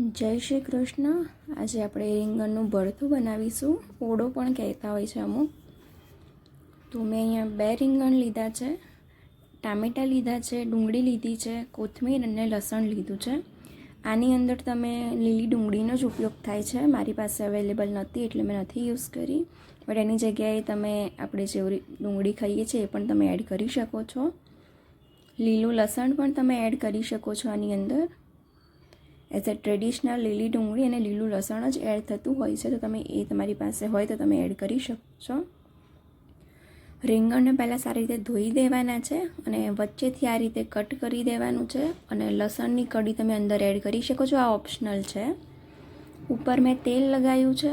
જય શ્રી કૃષ્ણ. આજે આપણે રીંગણનું ભરથું બનાવીશું. ઓળો પણ કહેતા હોય છે અમુક. તો મેં અહીંયા બે રીંગણ લીધા છે. ટામેટાં લીધા છે, ડુંગળી લીધી છે, કોથમીર અને લસણ લીધું છે. આની અંદર તમે લીલી ડુંગળીનો જ ઉપયોગ થાય છે. મારી પાસે અવેલેબલ નહોતી એટલે મેં નથી યુઝ કરી. બટ એની જગ્યાએ તમે આપણે જે ડુંગળી ખાઈએ છીએ એ પણ તમે એડ કરી શકો છો. લીલું લસણ પણ તમે એડ કરી શકો છો આની અંદર. એઝ અ ટ્રેડિશનલ લીલી ડુંગળી અને લીલું લસણ જ એડ થતું હોય છે. તો તમે એ તમારી પાસે હોય તો તમે એડ કરી શકશો. રીંગણને પહેલાં સારી રીતે ધોઈ દેવાના છે અને વચ્ચેથી આ રીતે કટ કરી દેવાનું છે અને લસણની કડી તમે અંદર એડ કરી શકો છો. આ ઓપ્શનલ છે. ઉપર મેં તેલ લગાવ્યું છે.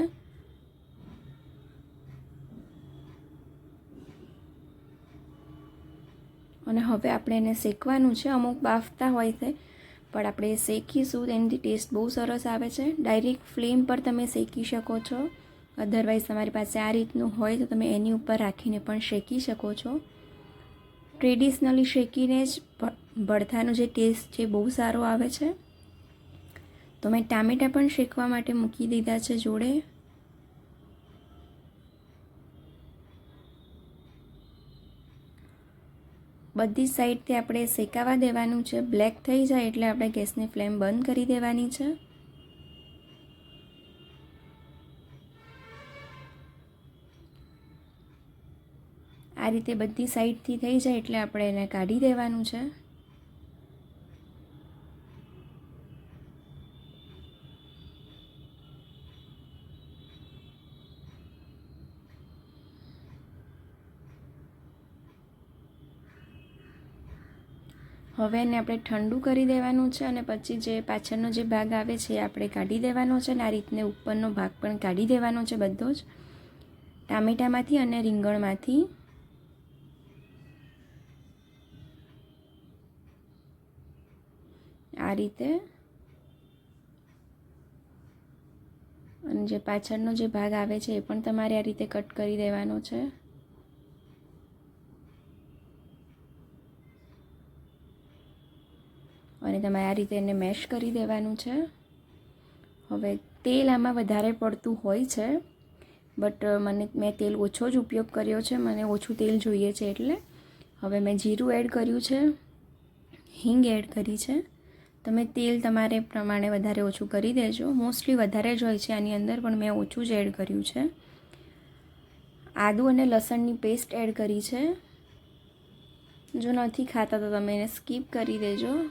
અને હવે આપણે એને શેકવાનું છે. અમુક બાફતા હોય છે. પણ આપણે શેકીશું તેનાથી ટેસ્ટ બહુ સરસ આવે છે. ડાયરેક્ટ ફ્લેમ પર તમે શેકી શકો છો. અધરવાઇઝ તમારી પાસે આ રીતનું હોય તો તમે એની ઉપર રાખીને પણ શેકી શકો છો. ટ્રેડિશનલી શેકીને જ ભડથાનો જે ટેસ્ટ છે બહુ સારો આવે છે. તો મેં ટામેટાં પણ શેકવા માટે મૂકી દીધા છે જોડે. બધી સાઈડથી આપણે શેકાવા દેવાનું છે. બ્લેક થઈ જાય એટલે આપણે ગેસની ફ્લેમ બંધ કરી દેવાની છે. આ રીતે બધી સાઈડથી થઈ જાય એટલે આપણે એને કાઢી દેવાનું છે. હવે એને આપણે ઠંડુ કરી દેવાનું છે અને પછી જે પાછળનો જે ભાગ આવે છે એ આપણે કાઢી દેવાનો છે અને આ રીતને ઉપરનો ભાગ પણ કાઢી દેવાનો છે બધો જ. ટામેટામાંથી અને રીંગણમાંથી. આ રીતે. અને જે પાછળનો જે ભાગ આવે છે એ પણ તમારે આ રીતે કટ કરી દેવાનો છે. અને તમારે આ રીતે એને મેશ કરી દેવાનું છે. હવે તેલ આમાં વધારે પડતું હોય છે, બટ મને, મેં તેલ ઓછો જ ઉપયોગ કર્યો છે, મને ઓછું તેલ જોઈએ છે એટલે. હવે મેં જીરું એડ કર્યું છે, હિંગ એડ કરી છે. તમે તેલ તમારે પ્રમાણે વધારે ઓછું કરી દેજો. મોસ્ટલી વધારે જ હોય છે, આની અંદર પણ મેં ઓછું જ એડ કર્યું છે. આદું અને લસણની પેસ્ટ એડ કરી છે. જો નથી ખાતા તો તમે એને સ્કીપ કરી દેજો.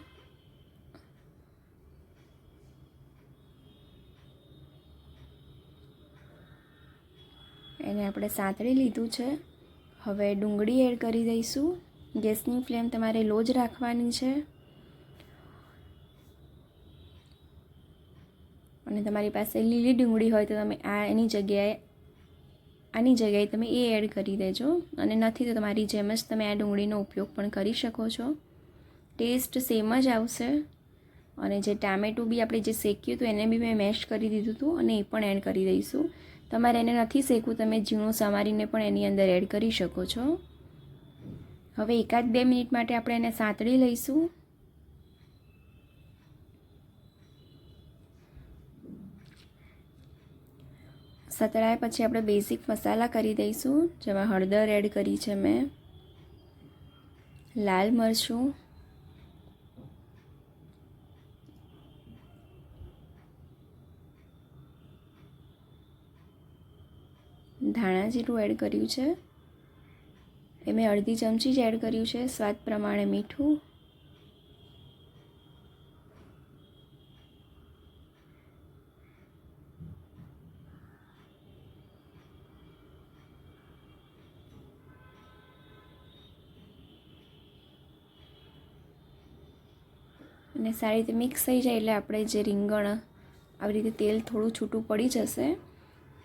એને આપણે સાંતળી લીધું છે. હવે ડુંગળી એડ કરી દઈશું. ગેસની ફ્લેમ તમારે લો જ રાખવાની છે. અને તમારી પાસે લીલી ડુંગળી હોય તો તમે આ એની જગ્યાએ, આની જગ્યાએ તમે એ એડ કરી દેજો. અને નથી તો તમારી જેમ જ તમે આ ડુંગળીનો ઉપયોગ પણ કરી શકો છો. ટેસ્ટ સેમ જ આવશે. અને જે ટામેટું બી આપણે જે શેક્યું હતું એને બી મેં મેશ કરી દીધું હતું અને એ પણ એડ કરી દઈશું. તમારે એને નથી શેકવું, તમે ઝીણું સમારીને પણ એની અંદર એડ કરી શકો છો. હવે એકાદ બે મિનિટ માટે આપણે એને સાંતળી લઈશું. સતળાયા પછી આપણે બેઝિક મસાલા કરી દઈશું, જેમાં હળદર એડ કરી છે મેં, લાલ મરચું ધાણા જીરું એડ કર્યું છે. એ મેં અડધી ચમચી જ એડ કર્યું છે, સ્વાદ પ્રમાણે મીઠું. અને સારી રીતે મિક્સ થઈ જાય એટલે આપણે જે રીંગણ, આવી રીતે તેલ થોડું છૂટું પડી જશે.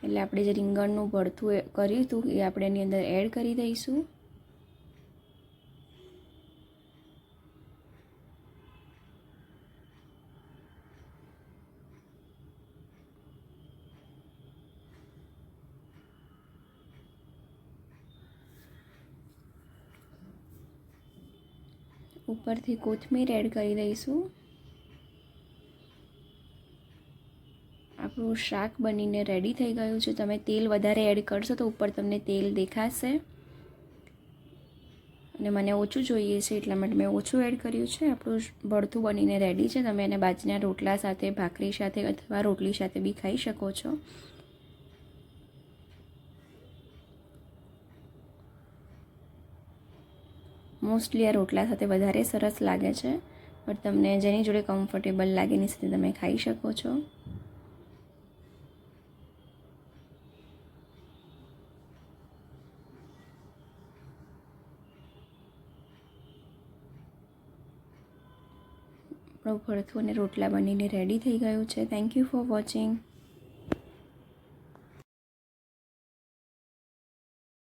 એટલે આપણે જે રીંગણનું ભરથું કર્યું હતું, એ આપણે એની અંદર એડ કરી દઈશું. ઉપરથી કોથમીર એડ કરી દઈશું. આપણું શાક બનીને રેડી થઈ ગયું છે. તમે તેલ વધારે એડ કરશો તો ઉપર તમને તેલ દેખાશે. અને મને ઓછું જોઈએ છે એટલા માટે મેં ઓછું એડ કર્યું છે. આપણું ભરથું બનીને રેડી છે. તમે એને બાજરીના રોટલા સાથે, ભાખરી સાથે અથવા રોટલી સાથે બી ખાઈ શકો છો. મોસ્ટલી આ રોટલા સાથે વધારે સરસ લાગે છે. બટ તમને જેની જોડે કમ્ફર્ટેબલ લાગે એની સાથે તમે ખાઈ શકો છો. આપણું ભરથું અને રોટલા બનીને રેડી થઈ ગયું છે. Thank you for watching